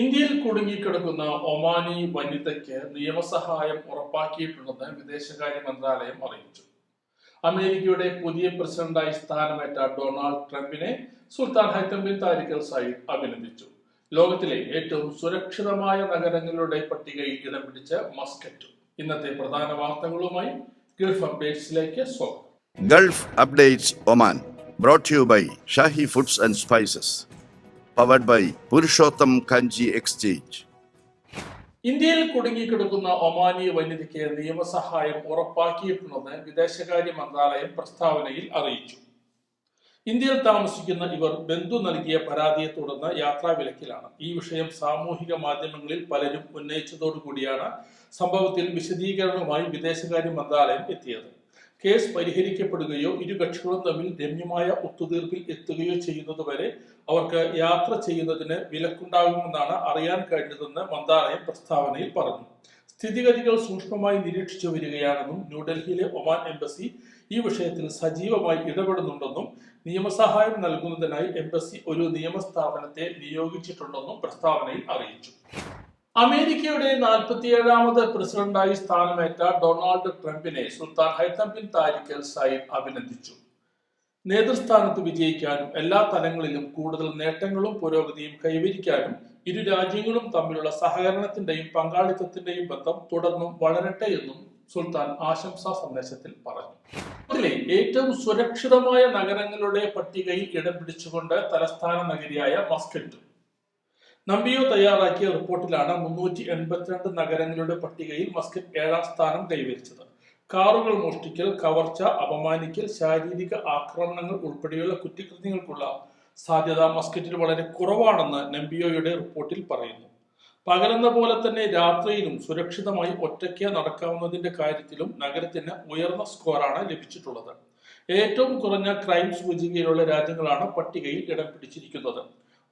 ഇന്ത്യയിൽ കുടുങ്ങിക്കിടക്കുന്ന ഒമാനി വനിതയ്ക്ക് നിയമസഹായം ഉറപ്പാക്കിയിട്ടുണ്ടെന്ന് വിദേശകാര്യ മന്ത്രാലയം അറിയിച്ചു. അമേരിക്കയുടെ പുതിയ പ്രസിഡന്റായി സ്ഥാനമേറ്റ ഡൊണാൾഡ് ട്രംപിനെ Sultan Haitham bin Tariq al Said അഭിനന്ദിച്ചു. ലോകത്തിലെ ഏറ്റവും സുരക്ഷിതമായ നഗരങ്ങളുടെ പട്ടികയിൽ ഇടം പിടിച്ച മസ്കറ്റ്. ഇന്നത്തെ പ്രധാന വാർത്തകളുമായി ഗൾഫ് അപ്ഡേറ്റ്സിലേക്ക് സ്വാഗതം. Gulf Updates Oman brought you by Shahi Foods and and Spices. By Purushottam Kanji exchange. ഇന്ത്യയിൽ കുടുങ്ങിക്കിടക്കുന്ന ഒമാനി വനിതയ്ക്ക് നിയമസഹായം ഉറപ്പാക്കിയിട്ടുണ്ടെന്ന് വിദേശകാര്യ മന്ത്രാലയം പ്രസ്താവനയിൽ അറിയിച്ചു ഇന്ത്യയിൽ താമസിക്കുന്ന ഇവർ ബന്ധു നൽകിയ പരാതിയെ തുടർന്ന് യാത്രാവിലക്കിലാണ് ഈ വിഷയം സാമൂഹിക മാധ്യമങ്ങളിൽ പലരും ഉന്നയിച്ചതോടുകൂടിയാണ് സംഭവത്തിൽ വിശദീകരണവുമായി വിദേശകാര്യ മന്ത്രാലയം എത്തിയത് കേസ് പരിഹരിക്കപ്പെടുകയോ ഇരു കക്ഷികളും തമ്മിൽ രമ്യമായ ഒത്തുതീർപ്പിൽ എത്തുകയോ ചെയ്യുന്നതുവരെ അവർക്ക് യാത്ര ചെയ്യുന്നതിന് വിലക്കുണ്ടാകുമെന്നാണ് അറിയാൻ കഴിഞ്ഞതെന്ന് മന്ത്രാലയം പ്രസ്താവനയിൽ പറഞ്ഞു. സ്ഥിതിഗതികൾ സൂക്ഷ്മമായി നിരീക്ഷിച്ചു വരികയാണെന്നും ന്യൂഡൽഹിയിലെ ഒമാൻ എംബസി ഈ വിഷയത്തിൽ സജീവമായി ഇടപെടുന്നുണ്ടെന്നും നിയമസഹായം നൽകുന്നതിനായി എംബസി ഒരു നിയമസ്ഥാപനത്തെ നിയോഗിച്ചിട്ടുണ്ടെന്നും പ്രസ്താവനയിൽ അറിയിച്ചു. അമേരിക്കയുടെ നാൽപ്പത്തിയേഴാമത് പ്രസിഡന്റായി സ്ഥാനമേറ്റ ഡൊണാൾഡ് ട്രംപിനെ സുൽത്താൻ ഹൈത്തം ബിൻ താരിഖ് അൽ അഭിനന്ദിച്ചു. നേതൃസ്ഥാനത്ത് വിജയിക്കാനും എല്ലാ തലങ്ങളിലും കൂടുതൽ നേട്ടങ്ങളും പുരോഗതിയും കൈവരിക്കാനും ഇരു രാജ്യങ്ങളും തമ്മിലുള്ള സഹകരണത്തിന്റെയും പങ്കാളിത്തത്തിന്റെയും ബന്ധം തുടർന്നും വളരട്ടെ എന്നും സുൽത്താൻ ആശംസാ സന്ദേശത്തിൽ പറഞ്ഞു. അതിലെ ഏറ്റവും സുരക്ഷിതമായ നഗരങ്ങളുടെ പട്ടികയിൽ ഇടം പിടിച്ചുകൊണ്ട് തലസ്ഥാന നഗരിയായ മസ്കറ്റ് നമ്പിയോ തയ്യാറാക്കിയ റിപ്പോർട്ടിലാണ് മുന്നൂറ്റി എൺപത്തിരണ്ട് നഗരങ്ങളുടെ പട്ടികയിൽ മസ്കറ്റ് ഏഴാം സ്ഥാനം കൈവരിച്ചത്. കാറുകൾ മോഷ്ടിക്കൽ കവർച്ച അപമാനിക്കൽ ശാരീരിക ആക്രമണങ്ങൾ ഉൾപ്പെടെയുള്ള കുറ്റകൃത്യങ്ങൾക്കുള്ള സാധ്യത മസ്കറ്റിൽ വളരെ കുറവാണെന്ന് നമ്പിയോയുടെ റിപ്പോർട്ടിൽ പറയുന്നു. പകലെന്ന പോലെ തന്നെ രാത്രിയിലും സുരക്ഷിതമായി ഒറ്റയ്ക്ക് നടക്കാവുന്നതിന്റെ കാര്യത്തിലും നഗരത്തിന് ഉയർന്ന സ്കോറാണ് ലഭിച്ചിട്ടുള്ളത്. ഏറ്റവും കുറഞ്ഞ ക്രൈം സൂചികയിലുള്ള രാജ്യങ്ങളാണ് പട്ടികയിൽ ഇടം പിടിച്ചിരിക്കുന്നത്.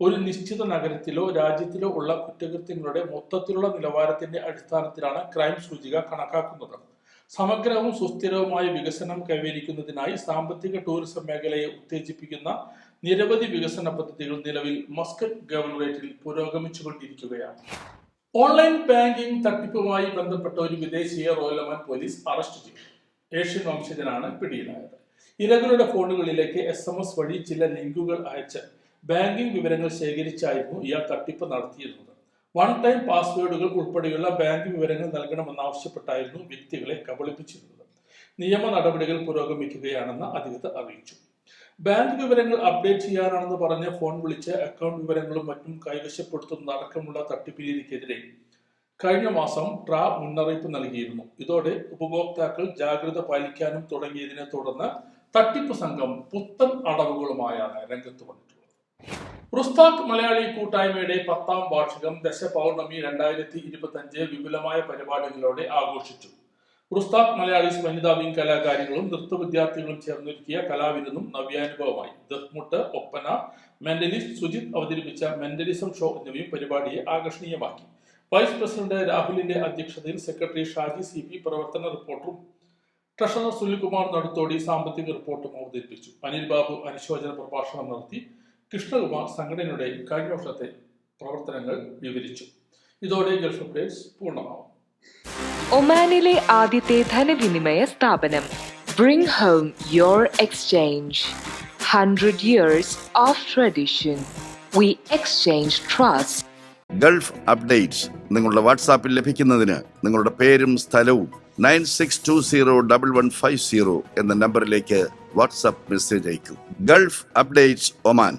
ഒരു നിശ്ചിത നഗരത്തിലോ രാജ്യത്തിലോ ഉള്ള കുറ്റകൃത്യങ്ങളുടെ മൊത്തത്തിലുള്ള നിലവാരത്തിന്റെ അടിസ്ഥാനത്തിലാണ് ക്രൈം സൂചിക കണക്കാക്കുന്നത്. സമഗ്രവും സുസ്ഥിരവുമായ വികസനം കൈവരിക്കുന്നതിനായി സാമ്പത്തിക ടൂറിസം മേഖലയെ ഉത്തേജിപ്പിക്കുന്ന നിരവധി വികസന പദ്ധതികൾ നിലവിൽ മസ്കറ്റ് ഗവർണറേറ്റിൽ പുരോഗമിച്ചുകൊണ്ടിരിക്കുകയാണ്. ഓൺലൈൻ ബാങ്കിംഗ് തട്ടിപ്പുമായി ബന്ധപ്പെട്ട ഒരു വിദേശീയ റോയൽ ഒമാൻ പോലീസ് അറസ്റ്റ് ചെയ്തു. ഏഷ്യൻ വംശജനാണ് പിടിയിലായത്. ഇരകളുടെ ഫോണുകളിലേക്ക് എസ് വഴി ചില ലിങ്കുകൾ അയച്ച് ബാങ്കിംഗ് വിവരങ്ങൾ ശേഖരിച്ചായിരുന്നു ഇയാൾ തട്ടിപ്പ് നടത്തിയിരുന്നത്. വൺ ടൈം പാസ്വേഡുകൾ ഉൾപ്പെടെയുള്ള ബാങ്ക് വിവരങ്ങൾ നൽകണമെന്നാവശ്യപ്പെട്ടായിരുന്നു വ്യക്തികളെ കബളിപ്പിച്ചിരുന്നത്. നിയമ നടപടികൾ പുരോഗമിക്കുകയാണെന്ന് അധികൃതർ അറിയിച്ചു. ബാങ്ക് വിവരങ്ങൾ അപ്ഡേറ്റ് ചെയ്യാനാണെന്ന് പറഞ്ഞ് ഫോൺ വിളിച്ച് അക്കൗണ്ട് വിവരങ്ങളും മറ്റും കൈവശപ്പെടുത്തുന്ന അടക്കമുള്ള തട്ടിപ്പിരീതിക്കെതിരെ കഴിഞ്ഞ മാസം ട്രാ മുന്നറിയിപ്പ് നൽകിയിരുന്നു. ഇതോടെ ഉപഭോക്താക്കൾ ജാഗ്രത പാലിക്കാനും തുടങ്ങിയതിനെ തുടർന്ന് തട്ടിപ്പ് സംഘം പുത്തൻ അടവുകളുമായാണ് രംഗത്ത് വന്നിട്ടുള്ളത്. റുസ്താഖ് മലയാളി കൂട്ടായ്മയുടെ പത്താം വാർഷികം ദശപൗർണമി രണ്ടായിരത്തി ഇരുപത്തി വിപുലമായ പരിപാടികളോടെ ആഘോഷിച്ചു. റുസ്താഖ് മലയാളി വനിതാ വിംഗ് കലാകാരികളും നൃത്ത വിദ്യാർത്ഥികളും ചേർന്നൊരുക്കിയ കലാവിരുന്നും നവ്യാനുഭവമായി. ദഹ്മുട്ട് ഒപ്പന മെന്റലിസ്റ്റ് സുജിത് അവതരിപ്പിച്ച മെന്റലിസം ഷോ എന്നിവയും പരിപാടിയെ ആകർഷണീയമാക്കി. വൈസ് പ്രസിഡന്റ് രാഹുലിന്റെ അധ്യക്ഷതയിൽ സെക്രട്ടറി ഷാജി സി പി പ്രവർത്തന റിപ്പോർട്ടും ട്രഷറർ സുനിൽകുമാർ നടുത്തോടി സാമ്പത്തിക റിപ്പോർട്ടും അവതരിപ്പിച്ചു. അനിൽ ബാബു അനുശോചന പ്രഭാഷണം നടത്തി കൃഷ്ണകുമാർ സംഘടനയുടെ കഴിഞ്ഞ വർഷത്തെ പ്രവർത്തനങ്ങൾ വിവരിച്ചു. ഇതോടെ ഗൾഫ് അപ്ഡേറ്റ്സ് പൂർണമാവും. ഒമാനിലെ ആദ്യത്തെ ധനവിനിമയ സ്ഥാപനം bring home your exchange hundred years of tradition we exchange trust Gulf Updates നിങ്ങളുടെ വാട്സാപ്പിൽ ലഭിക്കുന്നതിന് നിങ്ങളുടെ പേരും സ്ഥലവും nine six two zero double one five zero എന്ന നമ്പറിലേക്ക് WhatsApp message അയക്കൂ. Gulf Updates Oman